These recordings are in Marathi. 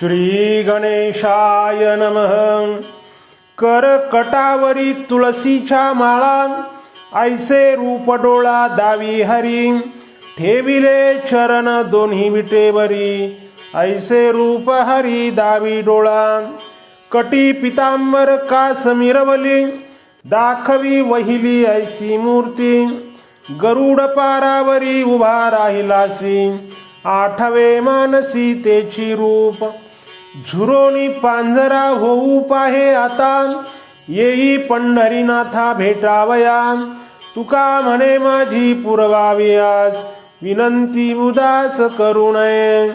श्री गणेशाय नम. करकटावरी तुळसीच्या तुळशीच्या माळा ऐसे रूप डोळा दावी हरी. ठेविले चरण दोन्ही विटेवरी ऐसे रूप हरी दावी डोळा. कटी पितांबर का समीरवली दाखवी वहिली ऐसी मूर्ती. गरुड पारावरी उभा राहिलासी आठवे मानसी तेची रूप. झुरोनी पांजरा होऊ पाहे आता येई पंढरीनाथा भेटावया तुका म्हणे माझी पुरवावी आज. विनंती उदास करू नये.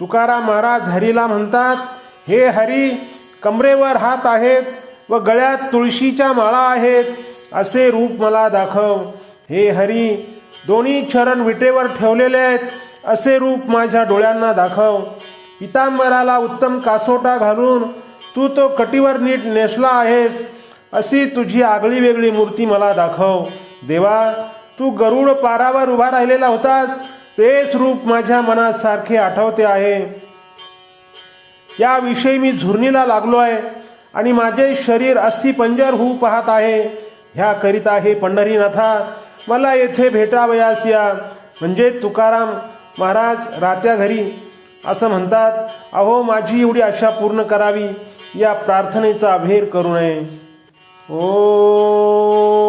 तुकाराम महाराज हरीला म्हणतात हे हरी कमरेवर हात आहेत व गळ्यात तुळशीच्या माळा आहेत. असे रूप मला दाखव. हे हरी दोन्ही चरण विटेवर ठेवलेले आहेत. असे रूप माझ्या डोळ्यांना दाखव. पितांबराला उत्तम कासोटा घालून तू तो कटीवर नीट नेसला आहेस अशी तुझी आगळी वेगळी मूर्ती मला दाखव. देवा तू गरुड पारावर उभा राहिलेला होतास तेच रूप माझ्या मनात सारखे आठवते आहे. याविषयी मी झुरणीला लागलो आहे आणि माझे शरीर अस्थिपंजर होऊ पाहत आहे. ह्याकरिता हे पंढरीनाथा मला येथे भेटावयास या. म्हणजे तुकाराम महाराज रात्या घरी असं म्हणतात अहो माझी एवढी आशा पूर्ण करावी. या प्रार्थनेचा अभेर करू नये. ओ!